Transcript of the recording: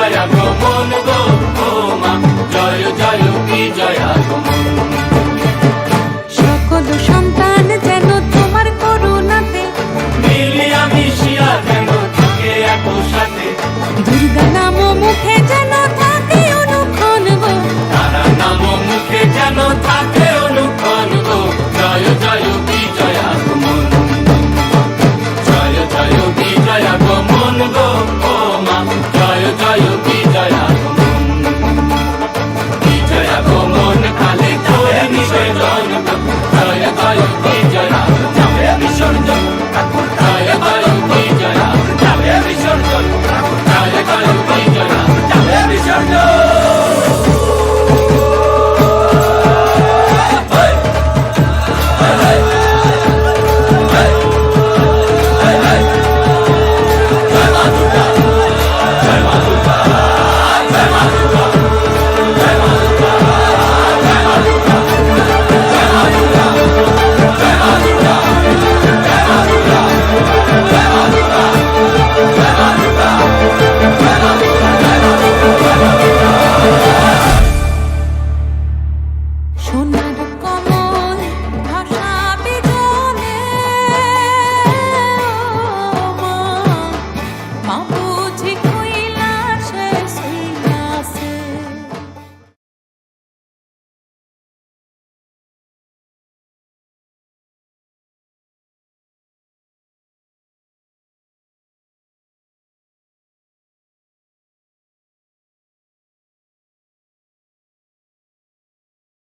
বিজয় আগমন গো মা জয় জয় বিজয় আগমন সকল